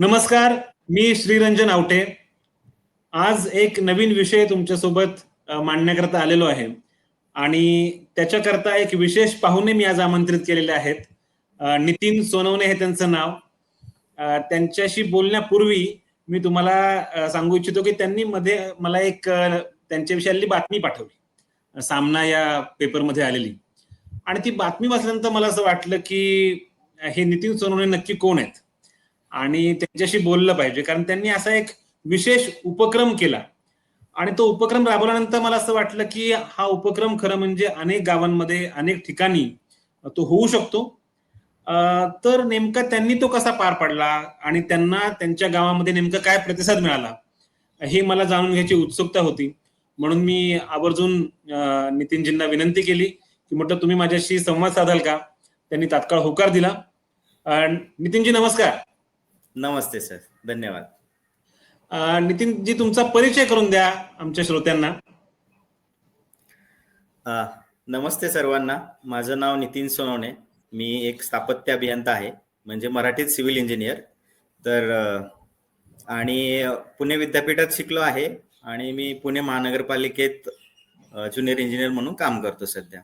नमस्कार मी श्रीरंजन आवटे. आज एक नवीन विषय तुमच्यासोबत मांडण्याकरता आलेलो आहे. आणि त्याच्याकरता एक विशेष पाहुणे मी आज आमंत्रित केलेले आहेत. नितीन सोनवणे हे त्यांचं नाव. त्यांच्याशी बोलण्यापूर्वी मी तुम्हाला सांगू इच्छितो की त्यांनी मध्ये मला एक त्यांच्याविषयी बातमी पाठवली. सामना या पेपरमध्ये आलेली. आणि ती बातमी वाचल्यानंतर मला असं वाटलं की हे नितीन सोनवणे नक्की कोण आहेत? आणि त्यांच्याशी बोललं पाहिजे. कारण त्यांनी असा एक विशेष उपक्रम केला. आणि तो उपक्रम राबवल्यानंतर मला असं वाटलं की हा उपक्रम खरं म्हणजे अनेक गावांमध्ये अनेक ठिकाणी तो होऊ शकतो. तर नेमका त्यांनी तो कसा पार पाडला आणि त्यांना त्यांच्या गावामध्ये नेमका काय प्रतिसाद मिळाला हे मला जाणून घ्यायची उत्सुकता होती. म्हणून मी आवर्जून नितीनजींना विनंती केली की म्हटलं तुम्ही माझ्याशी संवाद साधाल का? त्यांनी तात्काळ होकार दिला. नितीनजी नमस्कार. नमस्ते सर धन्यवाद. अं, नितीनजी तुमचा परिचय करून द्या आमच्या श्रोत्यांना. नमस्ते सर्वांना. माझं नाव नितीन सोनवणे. मी एक स्थापत्य अभियंता आहे म्हणजे मराठीत सिव्हिल इंजिनियर. तर आणि पुणे विद्यापीठात शिकलो आहे आणि मी पुणे महानगरपालिकेत ज्युनियर इंजिनियर म्हणून काम करतो सध्या.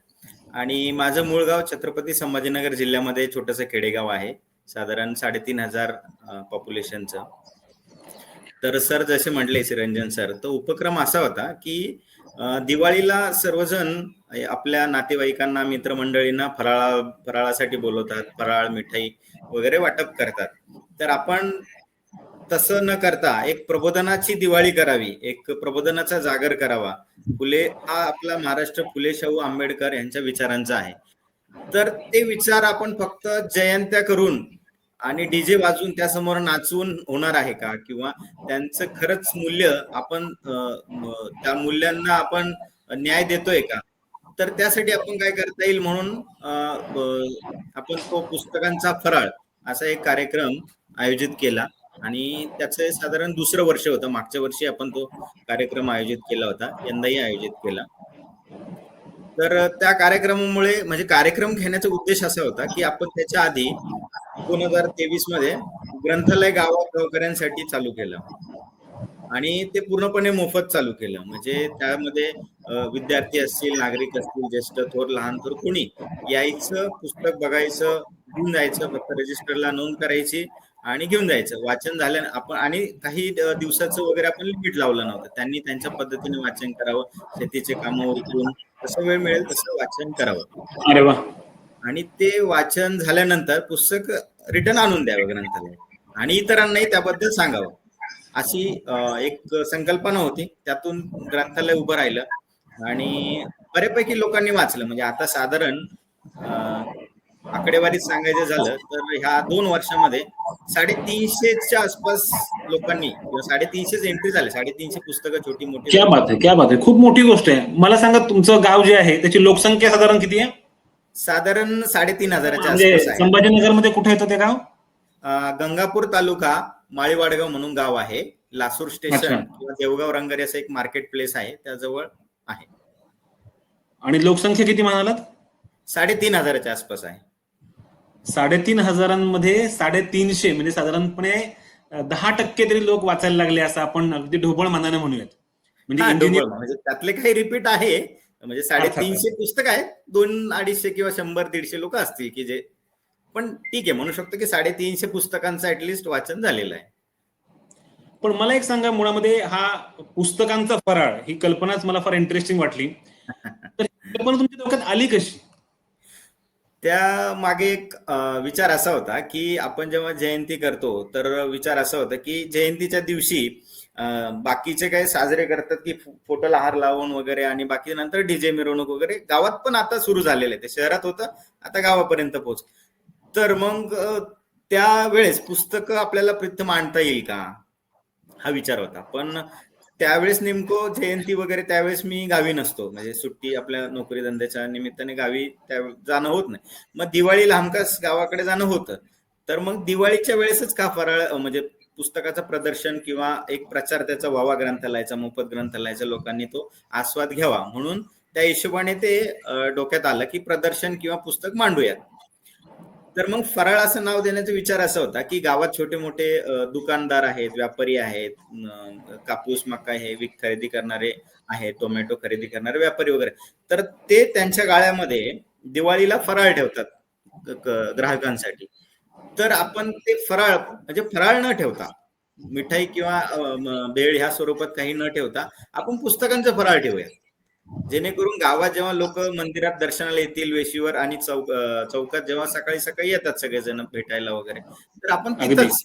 आणि माझं मूळ गाव छत्रपती संभाजीनगर जिल्ह्यामध्ये छोटंसं खेडेगाव आहे. साधारण साडेतीन हजार पॉप्युलेशनचं तर सर जसे म्हटले सिरंजन सर तो उपक्रम असा होता की दिवाळीला सर्वजण आपल्या नातेवाईकांना मित्रमंडळींना फराळा फराळासाठी बोलवतात फराळ मिठाई वगैरे वाटप करतात. तर आपण तसं न करता एक प्रबोधनाची दिवाळी करावी एक प्रबोधनाचा जागर करावा. फुले हा आपला महाराष्ट्र फुले शाहू आंबेडकर यांच्या विचारांचा आहे. तर ते विचार आपण फक्त जयंत्या करून आणि डीजे वाजून त्यासमोर नाचून होणार आहे का? किंवा त्यांचं खरंच मूल्य आपण त्या मूल्यांना आपण न्याय देतोय का? तर त्यासाठी आपण काय करता येईल म्हणून आपण तो पुस्तकांचा फराळ असा एक कार्यक्रम आयोजित केला. आणि त्याचं साधारण दुसरं वर्ष होतं. मागच्या वर्षी आपण तो कार्यक्रम आयोजित केला होता. यंदाही आयोजित केला. तर त्या कार्यक्रमामुळे म्हणजे कार्यक्रम घेण्याचा उद्देश असा होता की आपण त्याच्या आधी दोन हजार तेवीसमध्ये ग्रंथालय गावात गावकऱ्यांसाठी चालू केलं. आणि ते पूर्णपणे मोफत चालू केलं. म्हणजे त्यामध्ये विद्यार्थी असतील नागरिक असतील ज्येष्ठ थोर लहान थोर कोणी यायचं पुस्तक बघायचं घेऊन जायचं फक्त रजिस्टरला नोंद करायची. आणि घेऊन जायचं. वाचन झालं आपण आणि काही दिवसाचं वगैरे आपण लिमिट लावलं नव्हतं. त्यांनी त्यांच्या पद्धतीने वाचन करावं शेतीचे कामं उरकून जसं वेळ मिळेल तसं वाचन करावं. अरे वा! आणि ते वाचन झाल्यानंतर पुस्तक रिटर्न आणून द्यावं ग्रंथालय आणि इतरांनाही त्याबद्दल सांगावं. अशी एक संकल्पना होती. त्यातून ग्रंथालय उभं राहिलं. आणि बऱ्यापैकी लोकांनी वाचलं. म्हणजे आता साधारण आकडेवारीत सांगायचं झालं तर ह्या दोन वर्षामध्ये साडेतीनशेच्या आसपास लोकांनी किंवा साडेतीनशेच एंट्री झाले. साडेतीनशे पुस्तकं छोटी मोठी क्या बात आहे क्या बात आहे खूप मोठी गोष्ट आहे. मला सांगा तुमचं गाव जे आहे त्याची लोकसंख्या साधारण किती आहे? साधारण साडेतीन हजाराच्या म्हणजे आसपास आहे. संभाजीनगरमध्ये कुठे येतं ते गाव? अं, गंगापूर तालुका माळीवाडगाव म्हणून गाव आहे. लासूर स्टेशन. किंवा देवगाव रंगारी असं एक मार्केट प्लेस आहे त्याजवळ आहे. आणि लोकसंख्या किती म्हणालात? साडेतीन हजाराच्या आसपास आहे. साडेतीन हजारांमध्ये साडेतीनशे म्हणजे साधारणपणे दहा टक्के तरी लोक वाचायला लागले असं आपण अगदी ढोबळ मानाने म्हणूयात. म्हणजे. म्हणजे त्यातले काही रिपीट आहे म्हणजे साडेतीनशे पुस्तक आहेत दोन अडीचशे किंवा शंभर दीडशे लोक असतील की जे पण ठीक आहे म्हणू शकतो की साडेतीनशे पुस्तकांचं ऍटलिस्ट वाचन झालेलं आहे. पण मला एक सांगा मुळामध्ये हा पुस्तकांचा फराळ ही कल्पनाच मला फार इंटरेस्टिंग वाटली. तर कल्पना तुमच्या डोक्यात आली कशी? त्या मागे एक विचार असा होता की आपण जेव्हा जयंती करतो तर विचार असा होता की जयंतीच्या दिवशी बाकीचे काही साजरे करतात की फोटो फोटोला हार लावून वगैरे आणि बाकी नंतर डीजे मिरवणूक वगैरे गावात पण आता सुरू झालेलं आहे. ते शहरात होतं आता गावापर्यंत पोहोच. तर मग त्यावेळेस पुस्तकं आपल्याला प्रथम आणता येईल का? हा विचार होता. पण त्यावेळेस नेमकं जयंती वगैरे त्यावेळेस मी गावी नसतो. म्हणजे सुट्टी आपल्या नोकरी धंद्याच्या निमित्ताने गावी त्या जाणं होत नाही. मग दिवाळीला हमखास गावाकडे जाणं होतं. तर मग दिवाळीच्या वेळेसच का फराळ म्हणजे पुस्तकाचं प्रदर्शन किंवा एक प्रचार त्याचा व्हावा ग्रंथालयाचा मोफत ग्रंथालयाच्या लोकांनी तो आस्वाद घ्यावा. म्हणून त्या हिशोबाने ते डोक्यात आलं की प्रदर्शन किंवा पुस्तक मांडूयात. तर मग फराळ असं नाव देण्याचा विचार असा होता की गावात छोटे मोठे दुकानदार आहेत व्यापारी आहेत कापूस मका हे विक खरेदी करणारे आहेत टोमॅटो खरेदी करणारे व्यापारी वगैरे. तर ते त्यांच्या गाळ्यामध्ये दिवाळीला फराळ ठेवतात ग्राहकांसाठी. तर आपण ते फराळ म्हणजे फराळ न ठेवता मिठाई किंवा भेळ ह्या स्वरूपात काही न ठेवता आपण पुस्तकांचं फराळ ठेवूया. जेणेकरून गावात जेव्हा लोक मंदिरात दर्शनाला येतील वेशीवर आणि चौक चौकात जेव्हा सकाळी सकाळी येतात सगळेजण भेटायला वगैरे तर आपण. तिथंच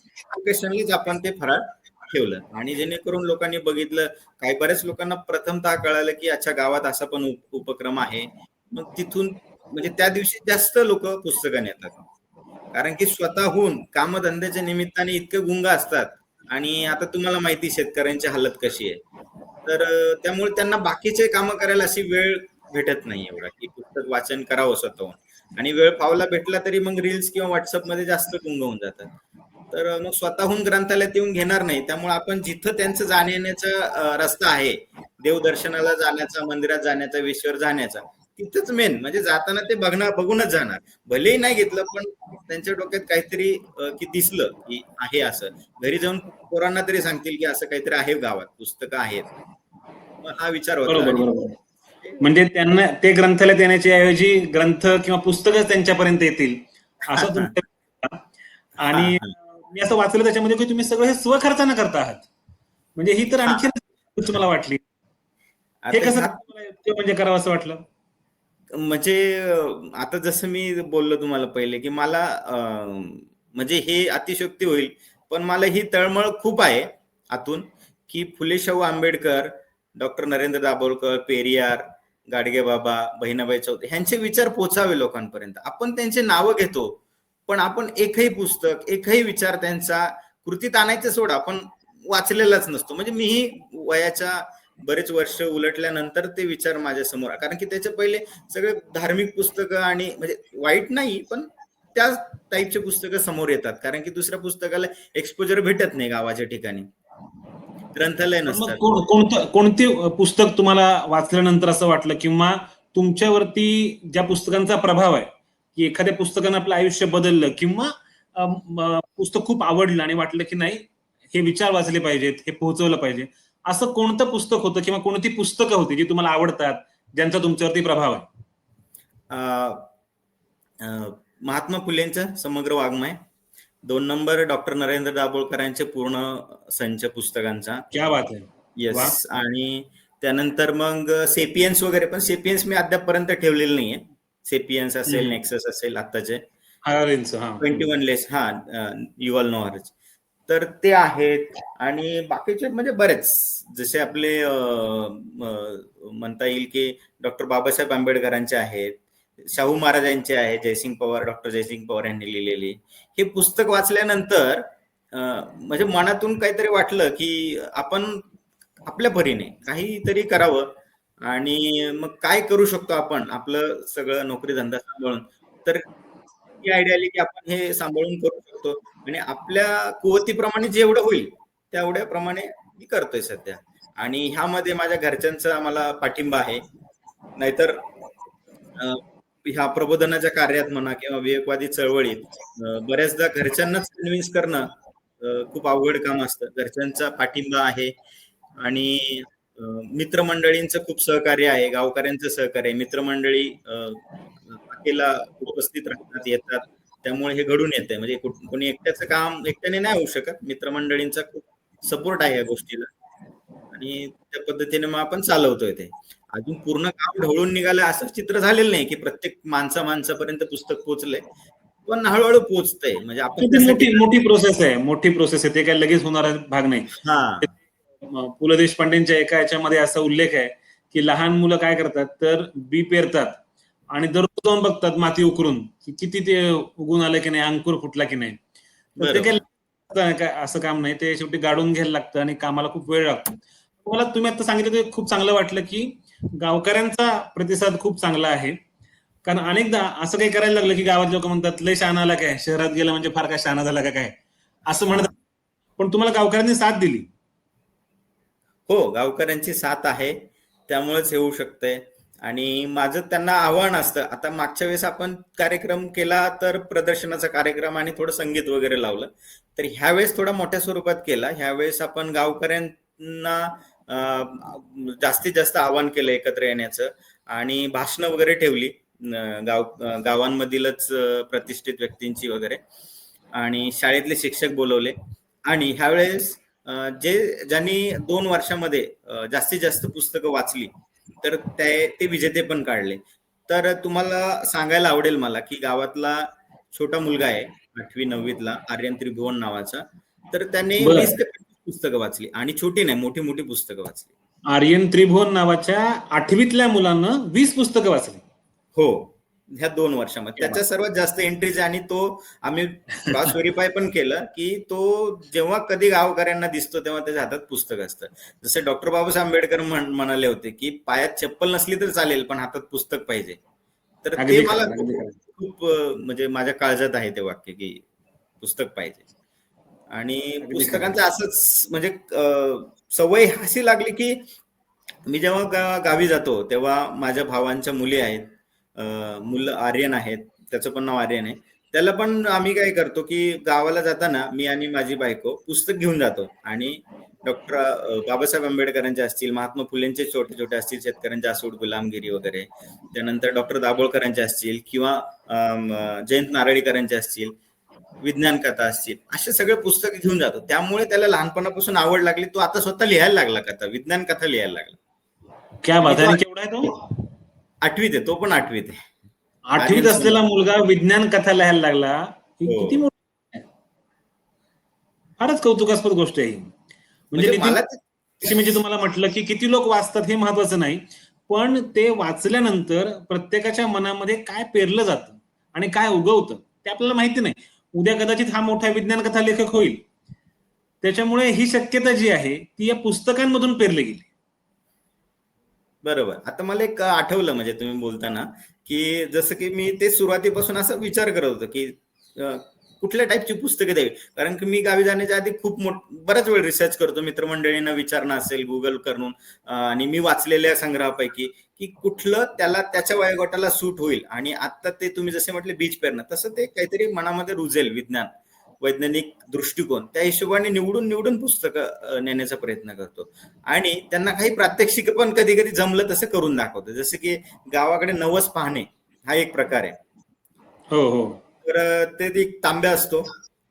आपण ते फराळ ठेवलं. आणि जेणेकरून लोकांनी बघितलं काही बऱ्याच लोकांना प्रथमतः कळालं की अच्छा गावात असा पण उप- उपक्रम आहे. मग तिथून म्हणजे त्या दिवशी जास्त लोक पुस्तकाने येतात. कारण की स्वतःहून कामधंद्याच्या निमित्ताने इतके गुंग असतात. आणि आता तुम्हाला माहिती शेतकऱ्यांची हालत कशी आहे. तर त्यामुळे त्यांना बाकीचे कामं करायला अशी वेळ भेटत नाही एवढा की पुस्तक वाचन करावं स्वतःहून. आणि वेळ फावला भेटला तरी मग रील्स किंवा व्हॉट्सअपमध्ये जास्त गुंग होऊन जातात. तर मग स्वतःहून ग्रंथालयात येऊन घेणार नाही. त्यामुळे आपण जिथं त्यांचं जाण्या येण्याचा रस्ता आहे देवदर्शनाला जाण्याचा मंदिरात जाण्याचा विश्वर जाण्याचा तिथंच मेन म्हणजे जाताना ते बघणार बघूनच जाणार. भलेही नाही घेतलं पण त्यांच्या डोक्यात काहीतरी की दिसलं की आहे असं. घरी जाऊन पोरांना तरी सांगतील की असं काहीतरी आहे गावात पुस्तकं आहेत. हा विचार होता. म्हणजे त्यांना ते ग्रंथालयात येण्याच्या ऐवजी ग्रंथ किंवा पुस्तकच त्यांच्यापर्यंत येतील असं आणि मी असं वाचलं त्याच्यामध्ये की तुम्ही सगळं हे स्वखर्चानं करता आहात. म्हणजे ही तर आणखी मला वाटली. हे कसं तुम्हाला म्हणजे करावं असं वाटलं? म्हणजे आता जसं मी बोललो तुम्हाला पहिले की मला अं, म्हणजे हे अतिशयोक्ती होईल पण मला ही तळमळ खूप आहे आतून की फुले शाहू आंबेडकर डॉक्टर नरेंद्र दाभोलकर पेरियार गाडगे बाबा बहिणाबाई चौधरी ह्यांचे विचार पोचावे लोकांपर्यंत. आपण त्यांचे नावं घेतो पण आपण एकही पुस्तक एकही विचार त्यांचा कृतीत आणायचं सोडा आपण वाचलेलाच नसतो. म्हणजे मीही वयाच्या बरेच वर्ष उलटल्यानंतर ते विचार माझ्यासमोर कारण की त्याच्या पहिले सगळे धार्मिक पुस्तकं आणि म्हणजे वाईट नाही पण त्या टाईपचे पुस्तकं समोर येतात. कारण की दुसऱ्या पुस्तकाला एक्सपोजर भेटत नाही गावाच्या ठिकाणी. ग्रंथालय नसतात. कोण- कोणतं कोणते पुस्तक तुम्हाला वाचल्यानंतर असं वाटलं किंवा तुमच्यावरती ज्या पुस्तकांचा प्रभाव आहे की एखाद्या पुस्तकानं आपलं आयुष्य बदललं किंवा पुस्तक खूप आवडलं आणि वाटलं की नाही हे विचार वाचले पाहिजेत हे पोहोचवलं पाहिजे असं कोणतं पुस्तक होतं किंवा कोणती पुस्तकं होती जी तुम्हाला आवडतात ज्यांचा तुमच्यावरती प्रभाव आहे? महात्मा फुलेंचं समग्र वाङ्मय. दोन नंबर डॉक्टर नरेंद्र दाभोळकरांचे पूर्ण संच पुस्तकांचा. क्या बात आहे. येस आणि त्यानंतर मग सेपियन्स वगैरे पण सेपियन्स मी अद्यापपर्यंत ठेवलेलं नाहीये. सेपियन्स असेल. नेक्सस असेल हा. ट्वेंटी वन लेस हा युवल नोहरच. तर ते आहेत. आणि बाकीचे म्हणजे बरेच. जसे आपले म्हणता येईल की डॉक्टर बाबासाहेब आंबेडकरांचे आहेत. शाहू महाराजांचे आहे. जयसिंग पवार डॉक्टर जयसिंग पवार यांनी लिहिलेली. हे पुस्तक वाचल्यानंतर म्हणजे मनातून काहीतरी वाटलं की आपण आपल्या परीने काहीतरी करावं. आणि मग काय करू शकतो आपण? आपलं सगळं नोकरी धंदा सांभाळून. तर ही आयडिया आली की आपण हे सांभाळून करू शकतो. आणि आपल्या कुवतीप्रमाणे जेवढं होईल तेवढ्या प्रमाणे मी करतोय सध्या. आणि ह्यामध्ये माझ्या घरच्यांचा मला पाठिंबा आहे. नाहीतर ह्या प्रबोधनाच्या कार्यात म्हणा किंवा विवेकवादी चळवळीत बऱ्याचदा घरच्यांनाच कन्व्हिन्स करणं खूप अवघड काम असतं. घरच्यांचा पाठिंबा आहे. आणि मित्रमंडळींचं खूप सहकार्य आहे. गावकऱ्यांचं सहकार्य आहे. मित्रमंडळी बाकीला उपस्थित राहतात येतात. त्यामुळे हे घडून येते म्हणजे कुठ- कोणी एकट्याचं काम एकट्याने नाही होऊ शकत. मित्रमंडळींचा खूप सपोर्ट आहे या गोष्टीला. आणि त्या पद्धतीने मग आपण चालवतोय ते. अजून पूर्ण काम ढवळून निघालं असं चित्र झालेलं नाही की प्रत्येक माणसा माणसापर्यंत पुस्तक पोहोचलंय. पण हळूहळू पोहोचतंय. म्हणजे आपण मोठी मोठी प्रोसेस आहे. मोठी प्रोसेस आहे. ते काय लगेच होणारा भाग नाही. हा. पु ल देशपांडेंच्या एका याच्यामध्ये असा उल्लेख आहे की लहान मुलं काय करतात? तर बी पेरतात. आणि दररोज जाऊन बघतात माती उकरून की किती ते उगून आलं की नाही अंकुर फुटला की नाही. तर ते. काय असं काम नाही. ते शेवटी गाडून घ्यायला लागतं आणि कामाला खूप वेळ लागतो. मला तुम्ही आता सांगितलं ते खूप चांगलं वाटलं की गावकऱ्यांचा प्रतिसाद खूप चांगला आहे. कारण अनेकदा असं काही करायला लागलं की गावात लोक म्हणतात लय शहाणा आला काय? शहरात गेलं म्हणजे फार काय शहाणा झाला का काय? असं म्हणत पण तुम्हाला गावकऱ्यांनी साथ दिली. हो गावकऱ्यांची साथ आहे. त्यामुळेच हे होऊ शकतंय. आणि माझं त्यांना आव्हान असतं. आता मागच्या वेळेस आपण कार्यक्रम केला तर प्रदर्शनाचा कार्यक्रम आणि थोडं संगीत वगैरे लावलं. तर ह्यावेळेस थोडा मोठ्या स्वरूपात केला. ह्यावेळेस आपण गावकऱ्यांना जास्तीत जास्त आव्हान केलं एकत्र येण्याचं आणि भाषणं वगैरे ठेवली गाव गावांमधीलच प्रतिष्ठित व्यक्तींची वगैरे. आणि शाळेतले शिक्षक बोलवले. आणि ह्यावेळेस जे ज्यांनी दोन वर्षामध्ये जास्तीत जास्त पुस्तकं वाचली तर ते ते विजेते पण काढले. तर तुम्हाला सांगायला आवडेल मला की गावातला छोटा मुलगा आहे आठवी नववीतला आर्यन त्रिभुवन नावाचा. तर त्याने. वीस ते पंचवीस पुस्तकं वाचली आणि छोटी नाही मोठी मोठी पुस्तकं वाचली. आर्यन त्रिभुवन नावाच्या आठवीतल्या मुलानं वीस पुस्तकं वाचली. हो. ह्या दोन वर्षामध्ये. त्याच्या सर्वात जास्त एंट्रीज आणि तो आम्ही क्रॉस व्हेरीफाय पण केलं की तो जेव्हा कधी गावकऱ्यांना दिसतो तेव्हा त्याच्या हातात पुस्तक असतं. जसे डॉक्टर बाबासाहेब आंबेडकर म्हण- म्हणाले होते की पायात चप्पल नसली तर चालेल पण हातात पुस्तक पाहिजे. तर ते मला. खूप म्हणजे माझ्या काळजात आहे ते वाक्य की पुस्तक पाहिजे. आणि. पुस्तकांचं असंच म्हणजे सवय अशी लागली की मी जेव्हा गावी जातो तेव्हा माझ्या भावांच्या मुली आहेत. मुलं आर्यन आहेत. त्याचं पण नाव आर्यन आहे. त्याला पण आम्ही काय करतो की गावाला जाताना मी आणि माझी बायको पुस्तक घेऊन जातो. आणि डॉक्टर बाबासाहेब आंबेडकरांचे असतील महात्मा फुलेंचे छोटे छोटे असतील शेतकऱ्यांचे आसूड गुलामगिरी वगैरे. त्यानंतर डॉक्टर दाभोळकरांचे असतील किंवा जयंत नारळीकरांचे असतील विज्ञान कथा असतील असे सगळे पुस्तक घेऊन जातो. त्यामुळे त्याला लहानपणापासून आवड लागली. तो आता स्वतः लिहायला लागला कथा विज्ञान कथा लिहायला लागला. क्या केवढा आहे तो? आठवीत आहे तो पण आठवीत आहे आठवीत असलेला मुलगा विज्ञान कथा लिहायला लागला ही हो. किती मोठी. फारच कौतुकास्पद गोष्ट आहे ही. म्हणजे म्हणजे नितीन, मला ते- जशी म्हणजे तुम्हाला म्हटलं की किती लोक वाचतात हे महत्वाचं नाही पण ते वाचल्यानंतर प्रत्येकाच्या मनामध्ये काय पेरलं जातं आणि काय उगवतं ते आपल्याला माहिती नाही उद्या कदाचित हा मोठा विज्ञान कथा लेखक होईल त्याच्यामुळे ही शक्यता जी आहे ती या पुस्तकांमधून पेरली गेली बरोबर. आता मला एक आठवलं म्हणजे तुम्ही बोलताना की जसं की मी ते सुरुवातीपासून असा विचार करत होतो की कुठल्या टाईपची पुस्तकं द्यावी? कारण की मी गावी जाण्याच्या आधी खूप मोठ बराच वेळ रिसर्च करतो. मित्रमंडळींना विचारणं असेल गुगल करून आणि मी वाचलेल्या संग्रहापैकी की कुठलं त्याला त्याच्या वयोगटाला सूट होईल. आणि आता ते तुम्ही जसे म्हटले बीज पेरणं. तसं ते काहीतरी मनामध्ये रुजेल विज्ञान. वैज्ञानिक दृष्टिकोन त्या हिशोबाने निवडून निवडून पुस्तकं नेण्याचा प्रयत्न करतो. आणि त्यांना काही प्रात्यक्षिक पण कधी कधी जमलं तसं करून दाखवतो. जसं की गावाकडे नवस पाहणे हा एक प्रकार आहे. हो हो. तर ते एक तांब्या असतो.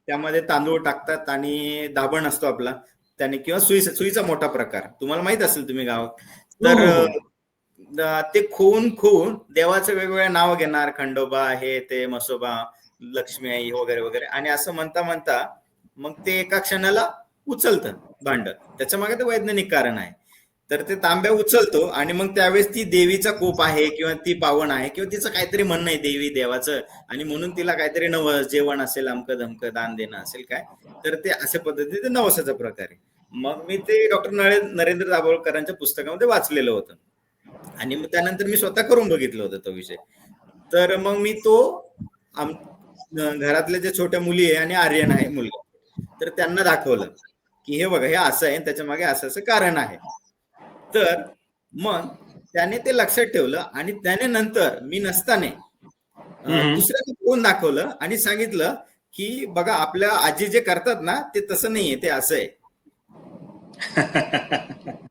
त्यामध्ये तांदूळ टाकतात आणि दाबण असतो आपला. त्याने किंवा सुई सुईचा मोठा प्रकार. तुम्हाला माहीत असेल तुम्ही गावात. तर हो, हो. ते खोवून खोवून देवाचं वेगवेगळे नाव घेणार. खंडोबा हे ते मसोबा. लक्ष्मी आई वगैरे वगैरे. आणि असं म्हणता म्हणता मग ते एका क्षणाला उचलतं भांड. त्याच्यामागे ते वैज्ञानिक कारण आहे. तर ते तांब्या उचलतो आणि मग त्यावेळेस ती देवीचा कोप आहे किंवा ती पावन आहे किंवा तिचं काहीतरी म्हणणं आहे देवी देवाचं. आणि म्हणून तिला काहीतरी नव जेवण असेल अमकं धमकं दान देणं असेल काय तर ते अशा पद्धतीने नवसाचा प्रकार आहे. मग मी ते डॉक्टर नळे नरेंद्र दाभोळकरांच्या पुस्तकामध्ये वाचलेलं होतं. आणि मग त्यानंतर मी स्वतः करून बघितलं होतं तो विषय. तर मग मी तो आम घरातल्या जे छोट्या मुली आहे आणि आर्यन आहे मुलगा. तर त्यांना दाखवलं की हे बघा हे असं आहे त्याच्यामागे असं असं कारण आहे. तर मग त्याने ते लक्षात ठेवलं आणि त्याने नंतर मी नसताने. दुसऱ्याला कोण दाखवलं आणि सांगितलं की बघा आपल्या आजी जे करतात ना ते तसं नाहीये ते असं आहे.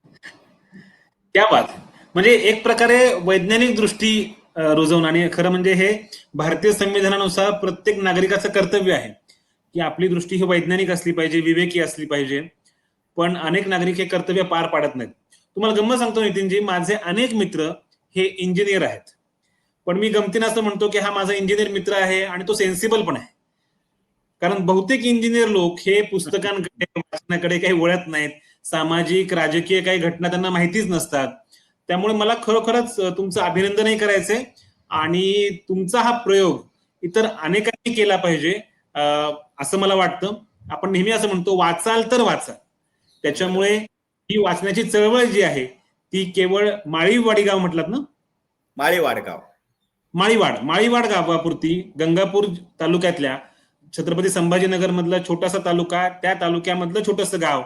त्या बात. म्हणजे एक प्रकारे वैज्ञानिक दृष्टी रुजवणं. आणि खरं म्हणजे हे भारतीय संविधानानुसार प्रत्येक नागरिकाचं कर्तव्य आहे की आपली दृष्टी ही वैज्ञानिक असली पाहिजे विवेकी असली पाहिजे. पण अनेक नागरिक हे कर्तव्य पार पाडत नाहीत. तुम्हाला गम्मत सांगतो नितीनजी माझे अनेक मित्र हे इंजिनियर आहेत. पण मी गमतीनं असं म्हणतो की हा माझा इंजिनियर मित्र आहे आणि तो सेन्सिबल पण आहे. कारण बहुतेक इंजिनियर लोक हे पुस्तकांकडे वाचनाकडे काही वळत नाहीत. सामाजिक राजकीय काही घटना त्यांना माहितीच नसतात. त्यामुळे मला खरोखरच तुमचं अभिनंदनही करायचंय. आणि तुमचा हा प्रयोग इतर अनेकांनी केला पाहिजे असं मला वाटतं. आपण नेहमी असं म्हणतो वाचाल तर वाचा. त्याच्यामुळे ही वाचण्याची चळवळ जी आहे ती केवळ माळीवाडी गाव म्हटलात ना? माळे वाडगाव माळीवाड. माळीवाड गावापुरती गंगापूर तालुक्यातल्या छत्रपती संभाजीनगर मधला छोटासा तालुका त्या तालुक्यामधलं छोटस गाव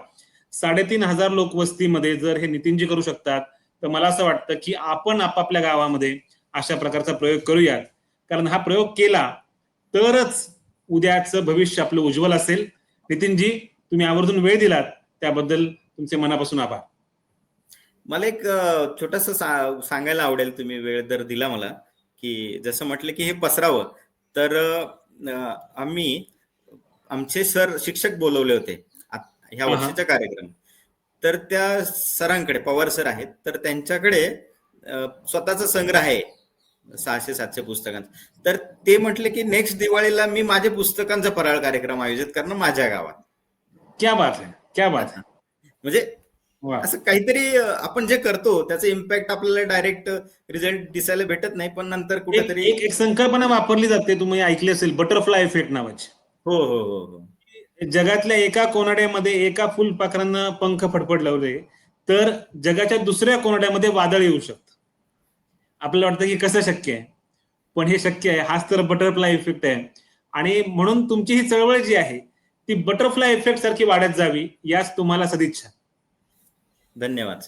साडेतीन हजार लोकवस्तीमध्ये जर हे नितीनजी करू शकतात तर मला असं वाटतं की आपण आपापल्या गावामध्ये अशा प्रकारचा प्रयोग करूयात. कारण हा प्रयोग केला तरच उद्याचं भविष्य आपलं उज्ज्वल असेल. नितीनजी तुम्ही आवर्जून वेळ दिलात. त्याबद्दल तुमचे मनापासून आभार. मला एक छोटस सांगायला आवडेल तुम्ही वेळ जर दिला मला की जसं म्हटलं की हे पसरावं. तर आम्ही आमचे सर शिक्षक बोलवले होते. ह्या. वर्षीचा कार्यक्रम. तर त्या सरांकडे पवार सर आहेत तर त्यांच्याकडे स्वतःचा संग्रह आहे सहाशे सातशे पुस्तकांचा. तर ते म्हटले की नेक्स्ट दिवाळीला मी माझ्या पुस्तकांचा फराळ कार्यक्रम आयोजित करणार माझ्या गावात. क्या बात आहे क्या बात आहे म्हणजे असं काहीतरी आपण जे करतो त्याचं इम्पॅक्ट आपल्याला डायरेक्ट रिझल्ट दिसायला भेटत नाही पण नंतर कुठेतरी एक- एक संकल्पना वापरली जाते तुम्ही ऐकली असेल बटरफ्लाय इफेक्ट नावाची. हो हो हो हो. जगातल्या एका कोनाड्यामध्ये एका फुलपाखरानं पंख फडफड लावले तर जगाच्या दुसऱ्या कोनाड्यामध्ये वादळ येऊ शकतं. आपल्याला वाटतं की कसं शक्य आहे? पण हे शक्य आहे. हाच तर बटरफ्लाय इफेक्ट आहे. आणि म्हणून तुमची ही चळवळ जी आहे ती बटरफ्लाय इफेक्ट सारखी वाढत जावी याच तुम्हाला सदिच्छा. धन्यवाद